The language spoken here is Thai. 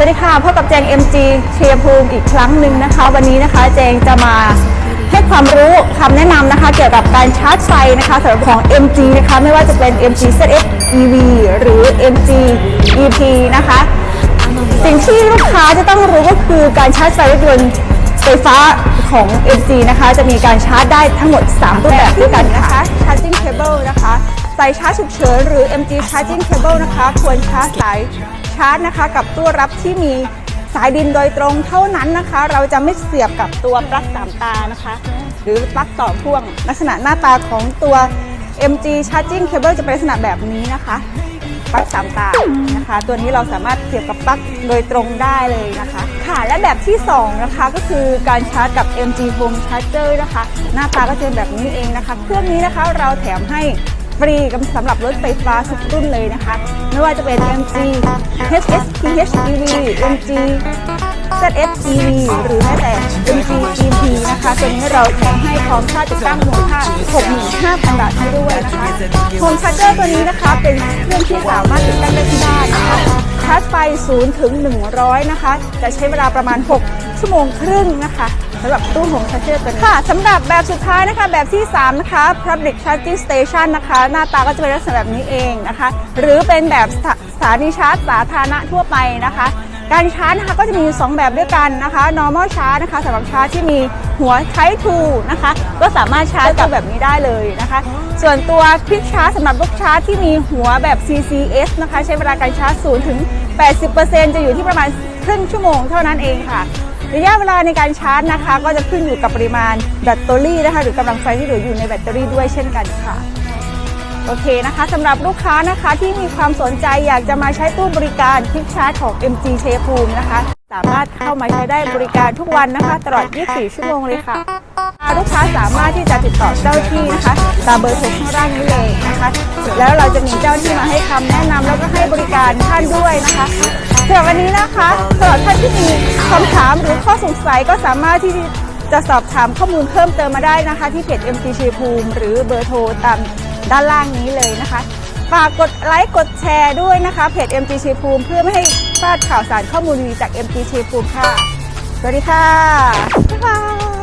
สวัสดีค่ะพบกับแจง MG เชียร์ภูมิอีกครั้งหนึ่งนะคะ วันนี้นะคะแจงจะมาให้ความรู้คำแนะนำนะคะ เกี่ยวกับการชาร์จไฟนะคะสำหรับของ MG นะคะ ไม่ว่าจะเป็น MG ZF EV หรือ MG EP นะคะ สิ่งที่ลูกค้าจะต้องรู้ก็คือการชาร์จไฟรถยนต์ไฟฟ้าของ MG นะคะ จะมีการชาร์จได้ทั้งหมด 3 รูปแบบด้วยกันนะคะ สายชาร์จฉุกเฉินหรือ MG Charging Cable นะคะ ควรชาร์จสายชาร์จนะคะ กับตู้รับที่มีสายดินโดยตรงเท่านั้นนะคะ เราจะไม่เสียบกับตัวปลั๊กสามตานะคะ หรือปลั๊กต่อพ่วง ลักษณะหน้าตาของตัว MG Charging Cable จะเป็นลักษณะแบบนี้นะคะปลั๊กสามตานะคะ ตัวนี้เราสามารถเสียบกับปลั๊กโดยตรงได้เลยนะคะ ค่ะและแบบที่ 2 นะคะก็คือการชาร์จกับ MG Home Charger นะคะ หน้าตาก็จะเป็นแบบนี้เองนะคะ เครื่องนี้นะคะเราแถมให้ ฟรีสำหรับรถไฟฟ้าทุกรุ่นเลยนะคะ ไม่ว่าจะเป็น MG HS PHEV MG ZF EV หรือแม้แต่ MG EP นะคะตัวนี้เราแถมให้พร้อมค่าติดตั้งมูลค่า65,000 บาทให้ด้วยนะคะ Home Charger ตัวนี้นะคะเป็นเครื่องที่สามารถติดตั้งได้ที่บ้านนะคะชาร์จไฟ0ถึง100 นะคะ จะใช้เวลาประมาณ 6 ชั่วโมงครึ่งนะคะ สำหรับตู้ Home Charger ตัวนี้ค่ะสำหรับแบบสุดท้ายนะคะแบบที่ 3 นะคะ Public Charging Station นะคะ หน้าตาก็จะเป็นลักษณะแบบนี้เองนะคะ หรือเป็นแบบสถานีชาร์จสาธารณะทั่วไปนะคะ การชาร์จนะคะก็จะมีอยู่ 2 แบบด้วยกันนะคะ normal charge นะคะสำหรับชาร์จที่มีหัวใช้ True นะคะ ก็สามารถชาร์จกับแบบนี้ได้เลยนะคะ ส่วนตัว Quick Charge สำหรับลูกชาร์จที่มีหัวแบบ CCS นะคะ ใช้เวลาการชาร์จ0ถึง 80%จะอยู่ที่ประมาณครึ่งชั่วโมงเท่านั้นเองค่ะ ระยะเวลาในการชาร์จนะคะ ก็จะขึ้นอยู่กับปริมาณแบตเตอรี่นะคะ หรือกำลังไฟที่เหลืออยู่ในแบตเตอรี่ด้วยเช่นกันค่ะโอเคนะคะสำหรับลูกค้านะคะที่มีความสนใจอยากจะมาใช้ตู้บริการคลิกชาร์จของ MG เชยภูมินะคะ สามารถเข้ามาใช้ได้บริการทุกวันนะคะ ตลอด 24 ชั่วโมงเลยค่ะลูกค้าสามารถที่จะติดต่อเจ้าที่นะคะตามเบอร์โทรข้างล่างนี้เลยนะคะแล้วเราจะมีเจ้าที่มาให้คำแนะนำแล้วก็ให้บริการท่านด้วยนะคะ สำหรับวันนี้นะคะสำหรับท่านที่มีคำถามหรือข้อสงสัยก็สามารถที่จะสอบถามข้อมูลเพิ่มเติมมาได้นะคะ ที่เพจ MC ชีภูมิ หรือเบอร์โทรตามด้านล่างนี้เลยนะคะฝากกดไลค์กดแชร์ด้วยนะคะเพจ MG ชีภูมิเพื่อไม่ให้พลาดข่าวสารข้อมูลดีจาก MG ชีภูมิค่ะ สวัสดีค่ะ บ๊ายบาย